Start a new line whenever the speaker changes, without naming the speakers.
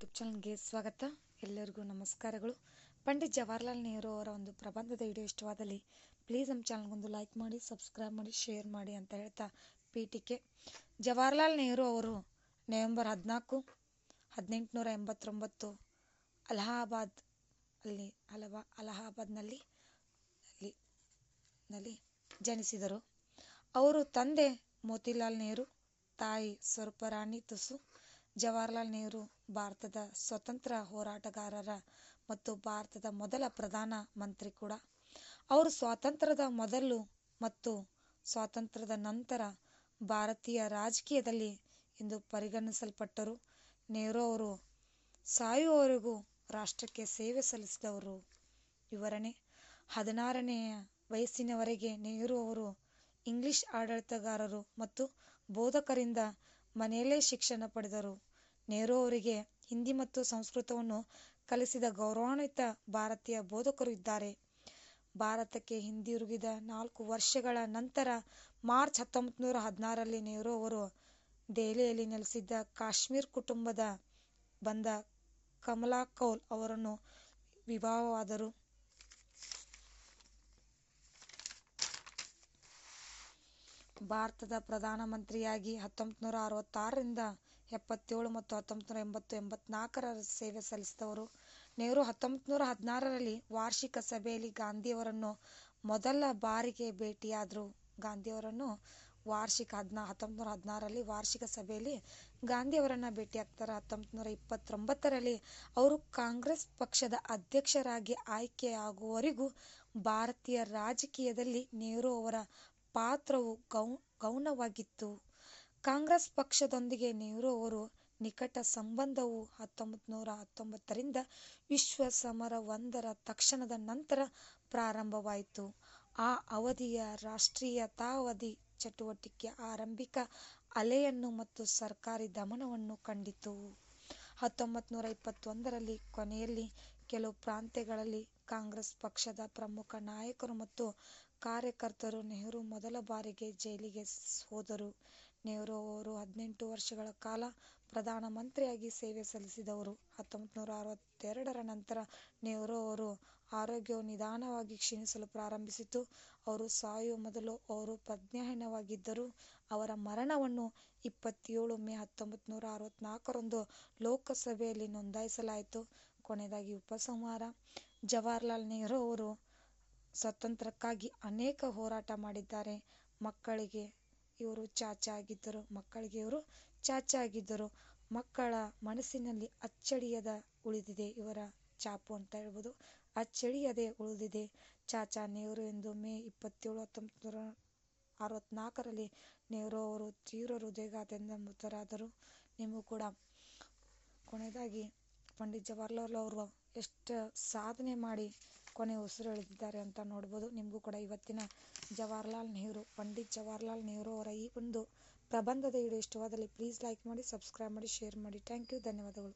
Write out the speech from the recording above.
ಚಾನಲ್ಗೆ ಸ್ವಾಗತ. ಎಲ್ಲರಿಗೂ ನಮಸ್ಕಾರಗಳು. ಪಂಡಿತ್ ಜವಾಹರ್ಲಾಲ್ ನೆಹರು ಅವರ ಒಂದು ಪ್ರಬಂಧದ ವಿಡಿಯೋ ಇಷ್ಟವಾದಲ್ಲಿ ಪ್ಲೀಸ್ ನಮ್ಮ ಚಾನಲ್ಗೊಂದು ಲೈಕ್ ಮಾಡಿ ಸಬ್ಸ್ಕ್ರೈಬ್ ಮಾಡಿ ಶೇರ್ ಮಾಡಿ ಅಂತ ಹೇಳ್ತಾ ಪೀಠಿಕೆ. ಜವಾಹರ್ಲಾಲ್ ನೆಹರು ಅವರು ನವೆಂಬರ್ ಹದಿನಾಲ್ಕು, ಹದಿನೆಂಟುನೂರ ಎಂಬತ್ತೊಂಬತ್ತು ಅಲಹಾಬಾದ್ ಅಲ್ಲಿ ಅಲವಾ, ಅಲಹಾಬಾದ್ನಲ್ಲಿ ನಲ್ಲಿ ಜನಿಸಿದರು. ಅವರು ತಂದೆ ಮೋತಿಲಾಲ್ ನೆಹರು, ತಾಯಿ ಸ್ವರೂಪರಾಣಿ ತುಸು ಜವಾಹರ್ಲಾಲ್ ನೆಹರು ಭಾರತದ ಸ್ವತಂತ್ರ ಹೋರಾಟಗಾರರ ಮತ್ತು ಭಾರತದ ಮೊದಲ ಪ್ರಧಾನ ಮಂತ್ರಿ ಕೂಡ. ಅವರು ಸ್ವಾತಂತ್ರ್ಯದ ಮೊದಲು ಮತ್ತು ಸ್ವಾತಂತ್ರ್ಯದ ನಂತರ ಭಾರತೀಯ ರಾಜಕೀಯದಲ್ಲಿ ಎಂದು ಪರಿಗಣಿಸಲ್ಪಟ್ಟರು. ನೆಹರು ಅವರು ಸಾಯುವವರೆಗೂ ರಾಷ್ಟ್ರಕ್ಕೆ ಸೇವೆ ಸಲ್ಲಿಸಿದವರು ವಿವರಣೆ ಹದಿನಾರನೆಯ ವಯಸ್ಸಿನವರೆಗೆ ನೆಹರು ಅವರು ಇಂಗ್ಲಿಷ್ ಆಡಳಿತಗಾರರು ಮತ್ತು ಬೋಧಕರಿಂದ ಮನೆಯಲ್ಲೇ ಶಿಕ್ಷಣ ಪಡೆದರು. ನೆಹರು ಅವರಿಗೆ ಹಿಂದಿ ಮತ್ತು ಸಂಸ್ಕೃತವನ್ನು ಕಲಿಸಿದ ಗೌರವಾನ್ವಿತ ಭಾರತೀಯ ಬೋಧಕರು ಇದ್ದಾರೆ. ಭಾರತಕ್ಕೆ ಹಿಂದಿರುಗಿದ ನಾಲ್ಕು ವರ್ಷಗಳ ನಂತರ ಮಾರ್ಚ್ ಹತ್ತೊಂಬತ್ತು ನೂರ ಹದಿನಾರರಲ್ಲಿ ನೆಹರು ಅವರು ದೆಹಲಿಯಲ್ಲಿ ನೆಲೆಸಿದ್ದ ಕಾಶ್ಮೀರ್ ಕುಟುಂಬದ ಬಂದ ಕಮಲಾ ಕೌಲ್ ಅವರನ್ನು ವಿವಾಹವಾದರು. ಭಾರತದ ಪ್ರಧಾನಮಂತ್ರಿಯಾಗಿ ಹತ್ತೊಂಬತ್ತು ನೂರ ಅರವತ್ತಾರರಿಂದ ಎಪ್ಪತ್ತೇಳು ಮತ್ತು ಹತ್ತೊಂಬತ್ತು ನೂರ ಎಂಬತ್ತು ಎಂಬತ್ನಾಲ್ಕರ ಸೇವೆ ಸಲ್ಲಿಸಿದವರು. ನೆಹರು ಹತ್ತೊಂಬತ್ತು ನೂರ ಹದಿನಾರರಲ್ಲಿ ವಾರ್ಷಿಕ ಸಭೆಯಲ್ಲಿ ಗಾಂಧಿಯವರನ್ನು ಮೊದಲ ಬಾರಿಗೆ ಭೇಟಿಯಾದರು. ಗಾಂಧಿಯವರನ್ನು ವಾರ್ಷಿಕ ಹದಿನಾ ಹತ್ತೊಂಬತ್ತು ನೂರ ಹದಿನಾರರಲ್ಲಿ ವಾರ್ಷಿಕ ಸಭೆಯಲ್ಲಿ ಗಾಂಧಿಯವರನ್ನು ಭೇಟಿಯಾಗ್ತಾರೆ. ಹತ್ತೊಂಬತ್ತು ನೂರ ಇಪ್ಪತ್ತೊಂಬತ್ತರಲ್ಲಿ ಅವರು ಕಾಂಗ್ರೆಸ್ ಪಕ್ಷದ ಅಧ್ಯಕ್ಷರಾಗಿ ಆಯ್ಕೆಯಾಗುವವರೆಗೂ ಭಾರತೀಯ ರಾಜಕೀಯದಲ್ಲಿ ನೆಹರು ಅವರ ಪಾತ್ರವು ಗೌ, ಗೌಣವಾಗಿತ್ತು. ಕಾಂಗ್ರೆಸ್ ಪಕ್ಷದೊಂದಿಗೆ ನೆಹರು ಅವರು ನಿಕಟ ಸಂಬಂಧವು ಹತ್ತೊಂಬತ್ತು ನೂರ ಹತ್ತೊಂಬತ್ತರಿಂದ ವಿಶ್ವ ಸಮರ ಒಂದರ ತಕ್ಷಣದ ನಂತರ ಪ್ರಾರಂಭವಾಯಿತು. ಆ ಅವಧಿಯ ರಾಷ್ಟ್ರೀಯತಾವಧಿ ಚಟುವಟಿಕೆ ಆರಂಭಿಕ ಅಲೆಯನ್ನು ಮತ್ತು ಸರ್ಕಾರಿ ದಮನವನ್ನು ಕಂಡಿತು. ಹತ್ತೊಂಬತ್ತು ನೂರ ಇಪ್ಪತ್ತೊಂದರಲ್ಲಿ ಕೊನೆಯಲ್ಲಿ ಕೆಲವು ಪ್ರಾಂತ್ಯಗಳಲ್ಲಿ ಕಾಂಗ್ರೆಸ್ ಪಕ್ಷದ ಪ್ರಮುಖ ನಾಯಕರು ಮತ್ತು ಕಾರ್ಯಕರ್ತರು ನೆಹರು ಮೊದಲ ಬಾರಿಗೆ ಜೈಲಿಗೆ ಹೋದರು. ನೆಹರು ಅವರು ಹದಿನೆಂಟು ವರ್ಷಗಳ ಕಾಲ ಪ್ರಧಾನಮಂತ್ರಿಯಾಗಿ ಸೇವೆ ಸಲ್ಲಿಸಿದವರು. ಹತ್ತೊಂಬತ್ತು ನೂರ ಅರವತ್ತೆರಡರ ನಂತರ ನೆಹರು ಅವರು ಆರೋಗ್ಯವು ನಿಧಾನವಾಗಿ ಕ್ಷೀಣಿಸಲು ಪ್ರಾರಂಭಿಸಿತು ಅವರು ಸಾಯುವ ಮೊದಲು ಅವರು ಪ್ರಜ್ಞಾಹೀನವಾಗಿದ್ದರು. ಅವರ ಮರಣವನ್ನು ಇಪ್ಪತ್ತೇಳು ಮೇ ಹತ್ತೊಂಬತ್ತು ನೂರ ಅರವತ್ನಾಲ್ಕರಂದು ಲೋಕಸಭೆಯಲ್ಲಿ ನೋಂದಾಯಿಸಲಾಯಿತು. ಕೊನೆಯದಾಗಿ ಉಪಸಂಹಾರ. ಜವಾಹರಲಾಲ್ ನೆಹರು ಅವರು ಸ್ವಾತಂತ್ರ್ಯಕ್ಕಾಗಿ ಅನೇಕ ಹೋರಾಟ ಮಾಡಿದ್ದಾರೆ. ಮಕ್ಕಳಿಗೆ ಇವರು ಚಾಚಾ ಆಗಿದ್ದರು, ಮಕ್ಕಳಿಗೆ ಇವರು ಚಾಚಾ ಆಗಿದ್ದರು. ಮಕ್ಕಳ ಮನಸ್ಸಿನಲ್ಲಿ ಅಚ್ಚಳಿಯದ ಉಳಿದಿದೆ, ಇವರ ಚಾಪು ಅಂತ ಹೇಳ್ಬೋದು. ಅಚ್ಚಳಿಯದೆ ಉಳಿದಿದೆ. ಚಾಚಾ ನೆಹರು ಎಂದು ಮೇ ಇಪ್ಪತ್ತೇಳು ಹತ್ತೊಂಬತ್ತು ನೂರ ಅರವತ್ನಾಲ್ಕರಲ್ಲಿ ನೆಹರು ಅವರು ತೀವ್ರ ಹೃದಯಘಾತದಿಂದ ಮೃತರಾದರು ನಿಮಗೂ ಕೂಡ ಕೊನೆಯದಾಗಿ ಪಂಡಿತ್ ಜವಾಹರ್ಲಾಲ್ ಅವರು ಎಷ್ಟು ಸಾಧನೆ ಮಾಡಿ ಕೊನೆ ಉಸಿರು ಎಳೆದಿದ್ದಾರೆ ಅಂತ ನೋಡ್ಬೋದು. ನಿಮಗೂ ಕೂಡ ಇವತ್ತಿನ ಜವಾಹರ್ಲಾಲ್ ನೆಹರು, ಪಂಡಿತ್ ಜವಾಹರ್ಲಾಲ್ ನೆಹರು ಅವರ ಈ ಒಂದು ಪ್ರಬಂಧದ ವಿಡಿಯೋ ಇಷ್ಟವಾದಲ್ಲಿ ಪ್ಲೀಸ್ ಲೈಕ್ ಮಾಡಿ ಸಬ್ಸ್ಕ್ರೈಬ್ ಮಾಡಿ ಶೇರ್ ಮಾಡಿ. ಥ್ಯಾಂಕ್ ಯು ಧನ್ಯವಾದಗಳು.